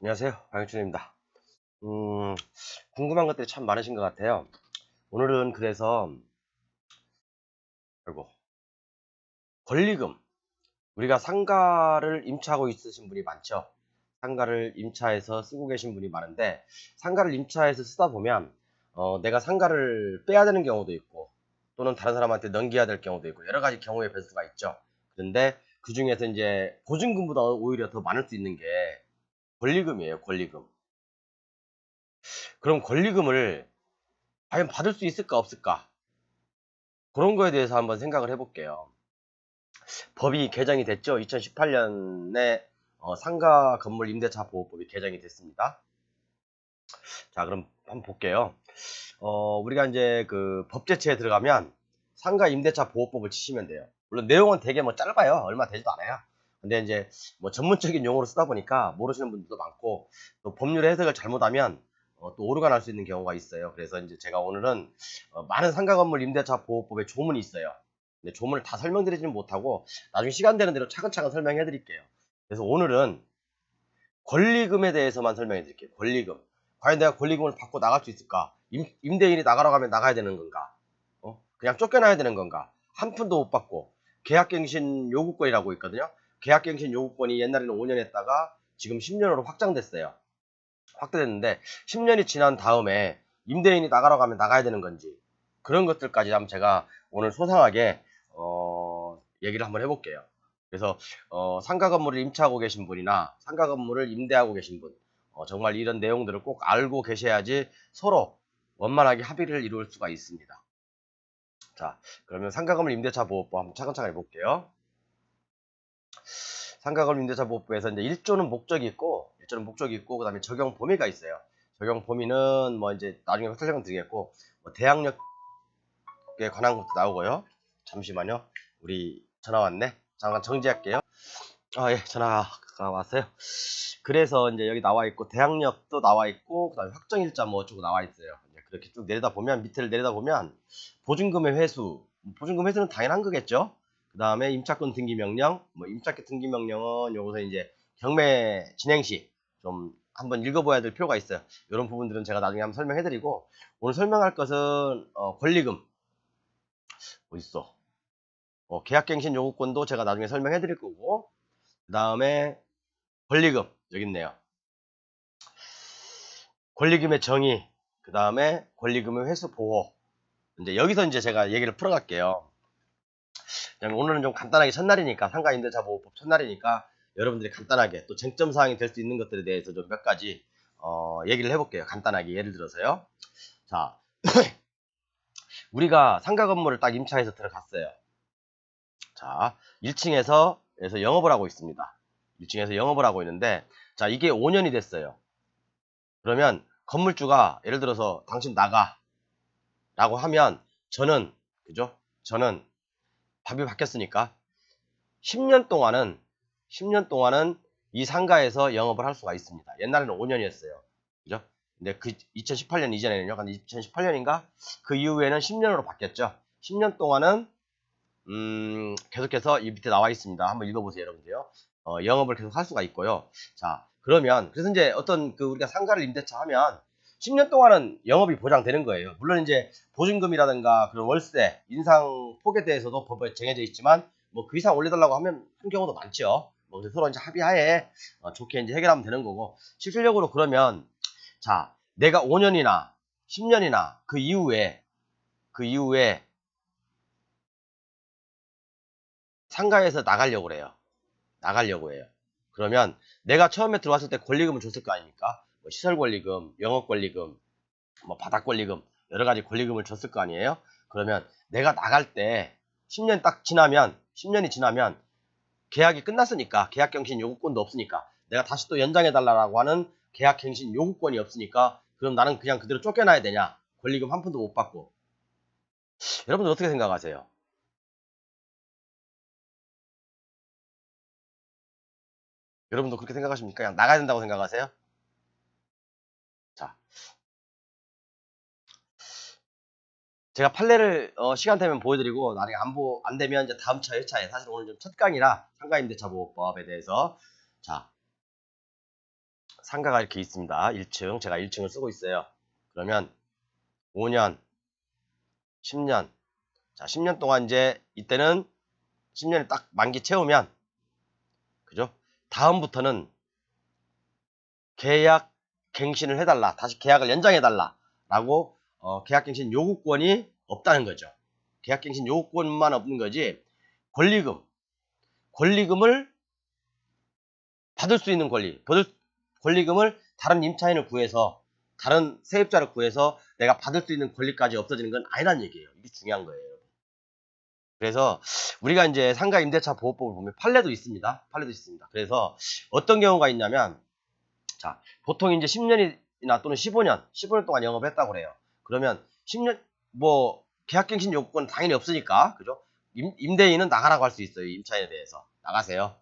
안녕하세요. 방영춘입니다. 음, 궁금한 것들이 참 많으신 것 같아요. 오늘은 그래서, 아이고, 권리금. 우리가 상가를 임차하고 있으신 분이 많죠. 상가를 임차해서 쓰고 계신 분이 많은데, 상가를 임차해서 쓰다 보면, 어, 내가 상가를 빼야 되는 경우도 있고, 또는 다른 사람한테 넘겨야 될 경우도 있고, 여러 가지 경우의 변수가 있죠. 그런데 그 중에서 이제 보증금보다 오히려 더 많을 수 있는 게 권리금이에요, 권리금. 그럼 권리금을 과연 받을 수 있을까, 없을까? 그런 거에 대해서 한번 생각을 해볼게요. 법이 개정이 됐죠. 2018년에 어, 상가 건물 임대차 보호법이 개정이 됐습니다. 자, 그럼 한번 볼게요. 어, 우리가 이제 그 법제처에 들어가면 상가 임대차 보호법을 치시면 돼요. 물론 내용은 되게 뭐 짧아요. 얼마 되지도 않아요. 근데 이제 뭐 전문적인 용어로 쓰다 보니까 모르시는 분들도 많고 또 법률 해석을 잘못하면 어, 또 오류가 날 수 있는 경우가 있어요. 그래서 이제 제가 오늘은 어, 많은 상가 건물 임대차 보호법에 조문이 있어요. 근데 조문을 다 설명드리지는 못하고 나중에 시간 되는 대로 차근차근 설명해 드릴게요. 그래서 오늘은 권리금에 대해서만 설명해 드릴게요. 권리금. 과연 내가 권리금을 받고 나갈 수 있을까? 임, 임대인이 나가라고 하면 나가야 되는 건가? 어? 그냥 쫓겨나야 되는 건가? 한 푼도 못 받고 계약갱신 요구권이라고 있거든요. 계약갱신 요구권이 옛날에는 5년 했다가 지금 10년으로 확장됐어요. 확대됐는데 10년이 지난 다음에 임대인이 나가라고 하면 나가야 되는 건지 그런 것들까지 한번 제가 오늘 소상하게 어, 얘기를 한번 해볼게요. 그래서 어, 상가 건물을 임차하고 계신 분이나 상가 건물을 임대하고 계신 분 어, 정말 이런 내용들을 꼭 알고 계셔야지 서로 원만하게 합의를 이룰 수가 있습니다. 자, 그러면 상가 건물 임대차 보호법 한번 차근차근 해볼게요. 상가건물 임대차 보호법에서 이제 1조는 목적이 있고 1조는 목적이 있고 그다음에 적용 범위가 있어요. 적용 범위는 뭐 이제 나중에 설명 드리겠고 뭐 대항력에 관한 것도 나오고요. 잠시만요. 우리 전화 왔네. 잠깐 정지할게요. 아, 예, 전화가 왔어요. 그래서 이제 여기 나와 있고 대항력도 나와 있고 그다음에 확정일자 뭐 어쩌고 나와 있어요. 그렇게 쭉 내려다 보면 밑에를 내려다 보면 보증금의 회수, 보증금 회수는 당연한 거겠죠. 그 다음에 임차권 등기 명령, 뭐 임차권 등기 명령은 여기서 이제 경매 진행 시 좀 한번 읽어봐야 될 필요가 있어요. 이런 부분들은 제가 나중에 한번 설명해드리고 오늘 설명할 것은 어, 권리금 어디 있어? 어, 계약갱신 요구권도 제가 나중에 설명해드릴 거고 그 다음에 권리금 여기 있네요. 권리금의 정의, 그 다음에 권리금의 회수 보호. 이제 여기서 이제 제가 얘기를 풀어갈게요. 그냥 오늘은 좀 간단하게 첫날이니까 상가 임대차 보호법 첫날이니까 여러분들이 간단하게 또 쟁점 사항이 될 수 있는 것들에 대해서 좀 몇 가지 어, 얘기를 해볼게요. 간단하게 예를 들어서요. 자, 우리가 상가 건물을 딱 임차해서 들어갔어요. 자, 1층에서 에서 영업을 하고 있습니다. 1층에서 영업을 하고 있는데 자, 이게 5년이 됐어요. 그러면 건물주가 예를 들어서 당신 나가 라고 하면 저는 그죠? 저는 법이 바뀌었으니까 10년 동안은 10년 동안은 이 상가에서 영업을 할 수가 있습니다. 옛날에는 5년이었어요. 그죠? 근데 그 2018년 이전에는요. 근데 2018년인가? 그 이후에는 10년으로 바뀌었죠. 10년 동안은 음, 계속해서 이 밑에 나와 있습니다. 한번 읽어보세요, 여러분들요. 어, 영업을 계속 할 수가 있고요. 자, 그러면 그래서 이제 어떤 그 우리가 상가를 임대차 하면 10년 동안은 영업이 보장되는 거예요. 물론 이제 보증금이라든가 그런 월세, 인상 폭에 대해서도 법에 정해져 있지만 뭐 그 이상 올려달라고 하면 한 경우도 많죠. 뭐 그래서 서로 이제 합의하에 어, 좋게 이제 해결하면 되는 거고 실질적으로 그러면 자 내가 5년이나 10년이나 그 이후에 그 이후에 상가에서 나가려고 그래요. 나가려고 해요. 그러면 내가 처음에 들어왔을 때 권리금을 줬을 거 아닙니까? 뭐 시설 권리금, 영업 권리금, 뭐 바닥 권리금 여러 가지 권리금을 줬을 거 아니에요? 그러면 내가 나갈 때 10년 딱 지나면 10년이 지나면 계약이 끝났으니까 계약갱신 요구권도 없으니까 내가 다시 또 연장해 달라고 하는 계약갱신 요구권이 없으니까 그럼 나는 그냥 그대로 쫓겨나야 되냐? 권리금 한 푼도 못 받고 여러분들 어떻게 생각하세요? 여러분도 그렇게 생각하십니까? 그냥 나가야 된다고 생각하세요? 제가 판례를 어, 시간 되면 보여드리고 나중에 안, 보, 안 되면 이제 다음 차 회차에 사실 오늘 좀 첫 강이라 상가임대차 보호법에 대해서 자 상가가 이렇게 있습니다. 1층. 제가 1층을 쓰고 있어요. 그러면 5년, 10년. 자, 10년 동안 이제 이때는 10년이 딱 만기 채우면 그죠? 다음부터는 계약 갱신을 해달라. 다시 계약을 연장해달라. 라고 어, 계약갱신 요구권이 없다는 거죠. 계약갱신 요구권만 없는 거지 권리금, 권리금을 받을 수 있는 권리, 권리금을 다른 임차인을 구해서 다른 세입자를 구해서 내가 받을 수 있는 권리까지 없어지는 건 아니란 얘기예요. 이게 중요한 거예요. 그래서 우리가 이제 상가 임대차 보호법을 보면 판례도 있습니다. 판례도 있습니다. 그래서 어떤 경우가 있냐면 자 보통 이제 10년이나 또는 15년, 15년 동안 영업을 했다고 그래요. 그러면 10년 뭐 계약갱신 요건 당연히 없으니까 그죠? 임, 임대인은 나가라고 할 수 있어요. 임차인에 대해서 나가세요.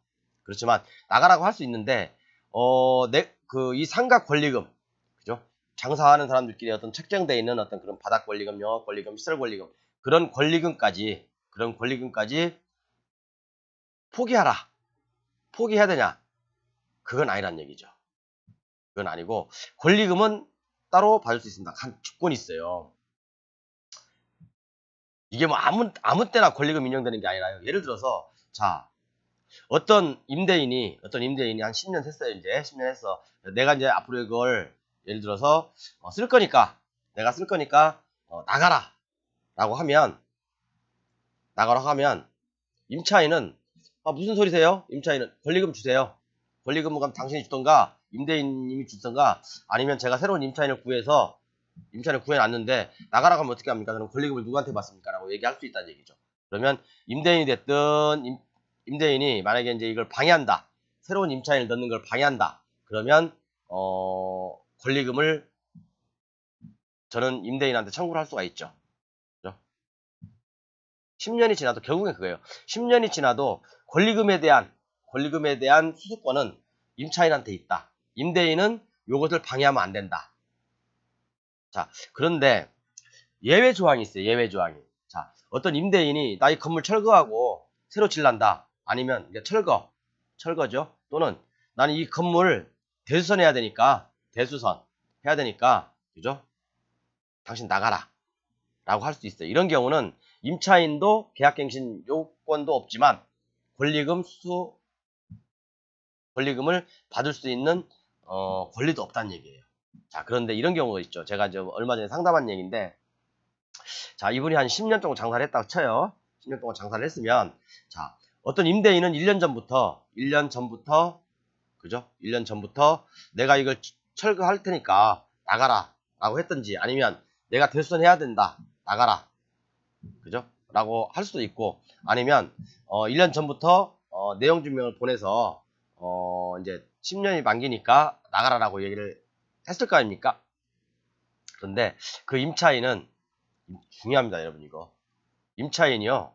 그렇지만 나가라고 할 수 있는데 어내그 이 상가 권리금 그죠? 장사하는 사람들끼리 어떤 책정되어 있는 어떤 그런 바닥 권리금, 영업 권리금, 시설 권리금 그런 권리금까지 그런 권리금까지 포기하라. 포기해야 되냐? 그건 아니란 얘기죠. 그건 아니고 권리금은 따로 받을 수 있습니다. 각 조건이 있어요. 이게 뭐 아무 아무 때나 권리금 인정되는 게 아니라요. 예를 들어서 자 어떤 임대인이 어떤 임대인이 한 10년 했어요 이제 10년 했어. 내가 이제 앞으로 이걸 예를 들어서 어, 쓸 거니까 내가 쓸 거니까 어, 나가라 라고 하면 나가라고 하면 임차인은 아, 무슨 소리세요? 임차인은 권리금 주세요. 권리금은 그럼 당신이 주던가 임대인님이 주던가 아니면 제가 새로운 임차인을 구해서 임차인을 구해놨는데 나가라고 하면 어떻게 합니까? 그럼 권리금을 누구한테 받습니까? 라고 얘기할 수 있다는 얘기죠. 그러면 임대인이 됐든 임, 임대인이 만약에 이제 이걸 방해한다. 새로운 임차인을 넣는 걸 방해한다. 그러면 어, 권리금을 저는 임대인한테 청구를 할 수가 있죠. 그죠? 10년이 지나도 결국엔 그거예요. 10년이 지나도 권리금에 대한 권리금에 대한 수수권은 임차인한테 있다. 임대인은 이것을 방해하면 안 된다. 자, 그런데 예외 조항이 있어요. 예외 조항이. 자, 어떤 임대인이 나이 건물 철거하고 새로 질란다. 아니면 철거, 철거죠. 또는 나는 이 건물 대수선 해야 되니까 대수선 해야 되니까 그죠? 당신 나가라. 라고 할 수 있어요. 이런 경우는 임차인도 계약갱신 요건도 없지만 권리금 수 권리금을 받을 수 있는 어, 권리도 없다는 얘기예요. 자, 그런데 이런 경우가 있죠. 제가 이제 얼마 전에 상담한 얘기인데, 자, 이분이 한 10년 정도 장사를 했다고 쳐요. 10년 동안 장사를 했으면, 자, 어떤 임대인은 1년 전부터, 1년 전부터, 그죠? 1년 전부터 내가 이걸 철거할 테니까 나가라. 라고 했든지, 아니면 내가 대수선 해야 된다. 나가라. 그죠? 라고 할 수도 있고, 아니면, 어, 1년 전부터, 어, 내용 증명을 보내서, 어, 이제 10년이 만기니까 나가라라고 얘기를 했을 거 아닙니까? 그런데 그 임차인은 중요합니다, 여러분 이거. 임차인이요.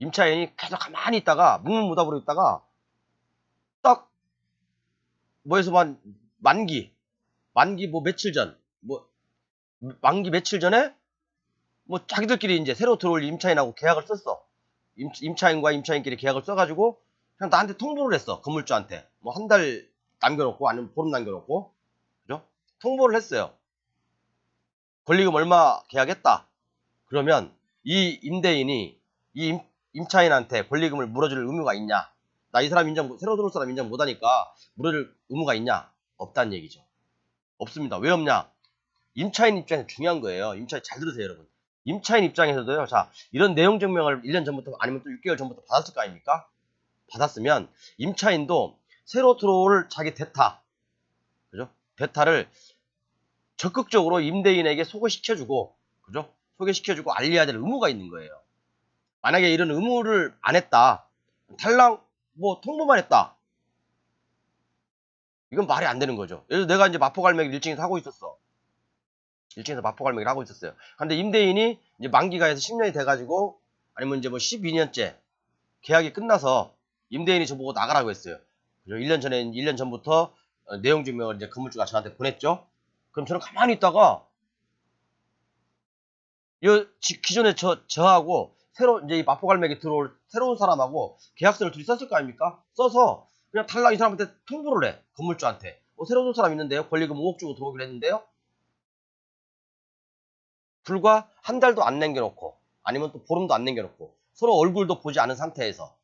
임차인이 계속 가만히 있다가 묵묵무답으로 있다가 딱 뭐에서만 만기 만기 뭐 며칠 전 뭐 만기 며칠 전에 뭐 자기들끼리 이제 새로 들어올 임차인하고 계약을 썼어. 임, 임차인과 임차인끼리 계약을 써가지고 그냥 나한테 통보를 했어 건물주한테 뭐 한 달 남겨놓고 아니면 보름 남겨놓고 그죠? 통보를 했어요. 권리금 얼마 계약했다. 그러면 이 임대인이 이 임, 임차인한테 권리금을 물어줄 의무가 있냐? 나 이 사람 인정, 새로 들어올 사람 인정 못하니까 물어줄 의무가 있냐? 없다는 얘기죠. 없습니다. 왜 없냐? 임차인 입장에서 중요한 거예요. 임차인 잘 들으세요, 여러분. 임차인 입장에서도요, 자, 이런 내용 증명을 1년 전부터 아니면 또 6개월 전부터 받았을 거 아닙니까? 받았으면 임차인도 새로 들어올 자기 대타, 그죠? 대타를 적극적으로 임대인에게 소개시켜주고, 그죠? 소개시켜주고 알려야 될 의무가 있는 거예요. 만약에 이런 의무를 안 했다, 탈락, 뭐 통보만 했다. 이건 말이 안 되는 거죠. 예를 들어 내가 이제 마포갈매기 1층에서 하고 있었어. 1층에서 마포갈매기를 하고 있었어요. 근데 임대인이 이제 만기가 해서 10년이 돼가지고 아니면 이제 뭐 12년째 계약이 끝나서 임대인이 저보고 나가라고 했어요. 그죠? 1년 전에 1년 전부터 어, 내용 증명을 이제 건물주가 저한테 보냈죠. 그럼 저는 가만히 있다가 이 기존에 저 저하고 새로 이제 이 마포갈매기 들어올 새로운 사람하고 계약서를 둘이 썼을 거 아닙니까? 써서 그냥 탈락 이 사람한테 통보를 해 건물주한테 어, 새로 들어올 사람 있는데요. 권리금 5억 주고 들어오기로 했는데요. 불과 한 달도 안 남겨놓고 아니면 또 보름도 안 남겨놓고 서로 얼굴도 보지 않은 상태에서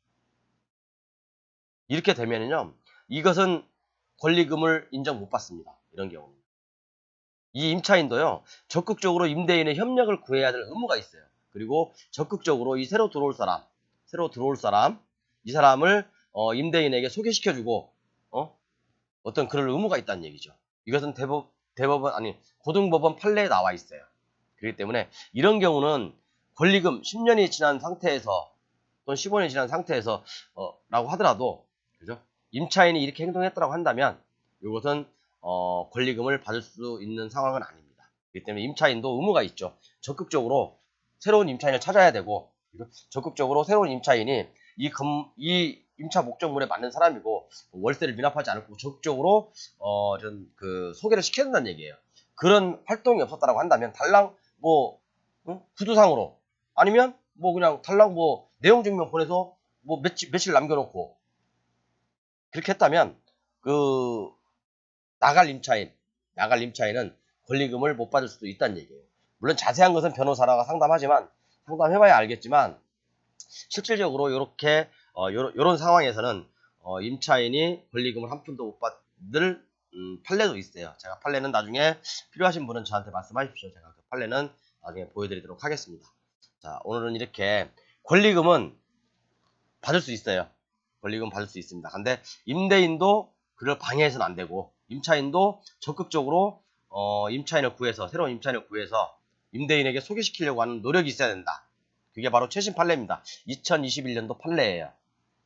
이렇게 되면은요 이것은 권리금을 인정 못 받습니다. 이런 경우는 이 임차인도요 적극적으로 임대인의 협력을 구해야 될 의무가 있어요. 그리고 적극적으로 이 새로 들어올 사람, 새로 들어올 사람, 이 사람을 어, 임대인에게 소개시켜주고 어? 어떤 그럴 의무가 있다는 얘기죠. 이것은 대법, 대법원 아니 고등법원 판례에 나와 있어요. 그렇기 때문에 이런 경우는 권리금 10년이 지난 상태에서 또는 15년이 지난 상태에서 어, 라고 하더라도 그죠? 임차인이 이렇게 행동했다고 한다면 이것은 어, 권리금을 받을 수 있는 상황은 아닙니다. 그렇기 때문에 임차인도 의무가 있죠. 적극적으로 새로운 임차인을 찾아야 되고? 적극적으로 새로운 임차인이 이, 금, 이 임차 목적물에 맞는 사람이고 월세를 미납하지 않고 적극적으로 어, 이런 그 소개를 시켜야 된다는 얘기예요. 그런 활동이 없었다라고 한다면 달랑 뭐 응? 구두상으로 아니면 뭐 그냥 달랑 뭐 내용 증명 보내서 뭐 며칠 며칠 남겨놓고 그렇게 했다면 그 나갈 임차인 나갈 임차인은 권리금을 못 받을 수도 있다는 얘기예요. 물론 자세한 것은 변호사가 상담하지만 상담해봐야 알겠지만 실질적으로 이렇게 어, 요런, 요런 상황에서는 어, 임차인이 권리금을 한 푼도 못 받을 음, 판례도 있어요. 제가 판례는 나중에 필요하신 분은 저한테 말씀하십시오. 제가 그 판례는 나중에 보여드리도록 하겠습니다. 자, 오늘은 이렇게 권리금은 받을 수 있어요. 권리금 받을 수 있습니다. 근데 임대인도 그를 방해해서는 안 되고 임차인도 적극적으로 어, 임차인을 구해서 새로운 임차인을 구해서 임대인에게 소개시키려고 하는 노력이 있어야 된다. 그게 바로 최신 판례입니다. 2021년도 판례예요.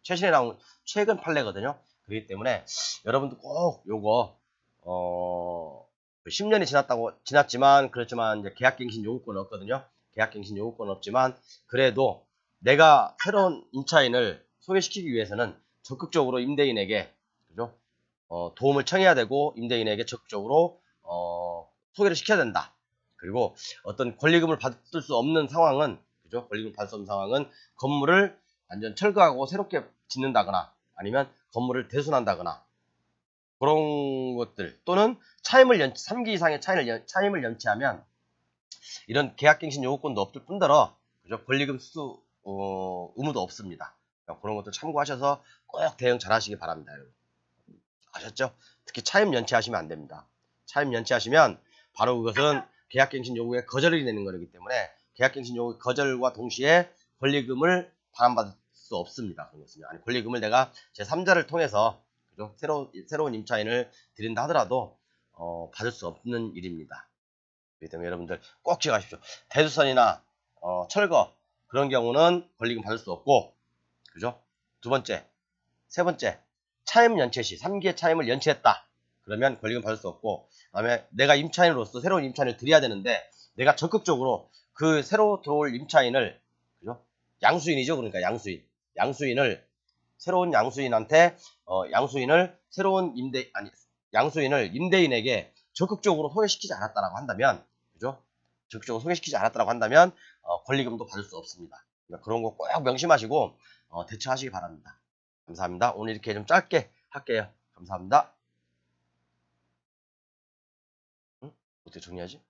최신에 나온 최근 판례거든요. 그렇기 때문에 여러분도 꼭 요거 어 10년이 지났다고 지났지만 그렇지만 이제 계약갱신 요구권은 없거든요. 계약갱신 요구권은 없지만 그래도 내가 새로운 임차인을 소개시키기 위해서는 적극적으로 임대인에게 그죠? 어, 도움을 청해야 되고 임대인에게 적극적으로 어, 소개를 시켜야 된다. 그리고 어떤 권리금을 받을 수 없는 상황은 그죠? 권리금 받을 수 없는 상황은 건물을 완전 철거하고 새롭게 짓는다거나 아니면 건물을 대순한다거나 그런 것들 또는 차임을 연 3기 이상의 차임을, 연, 차임을 연체하면 이런 계약갱신 요구권도 없을 뿐더러 그죠? 권리금 수수 어, 의무도 없습니다. 그러니까 그런 것도 참고하셔서 꼭 대응 잘 하시기 바랍니다. 여러분. 아셨죠? 특히 차임 연체하시면 안 됩니다. 차임 연체하시면 바로 그것은 계약갱신 요구에 거절이 되는 거기 때문에 계약갱신 요구 거절과 동시에 권리금을 반환받을 수 없습니다. 그것은요. 아니 권리금을 내가 제 3자를 통해서 그죠? 새로 새로운 임차인을 드린다 하더라도 어, 받을 수 없는 일입니다. 그렇기 때문에 여러분들 꼭 기억하십시오. 대수선이나 어, 철거 그런 경우는 권리금 받을 수 없고 그죠? 두 번째, 세 번째 차임 연체 시 3기의 차임을 연체했다. 그러면 권리금 받을 수 없고 그다음에 내가 임차인으로서 새로운 임차인을 드려야 되는데 내가 적극적으로 그 새로 들어올 임차인을 그죠? 양수인이죠. 그러니까 양수인. 양수인을 새로운 양수인한테 어, 양수인을 새로운 임대 아니 양수인을 임대인에게 적극적으로 소개시키지 않았다라고 한다면 그죠? 적극적으로 소개시키지 않았다라고 한다면 어, 권리금도 받을 수 없습니다. 그러니까 그런 거 꼭 명심하시고 어, 대처하시기 바랍니다. 감사합니다. 오늘 이렇게 좀 짧게 할게요. 감사합니다. 응? 어떻게 정리하지?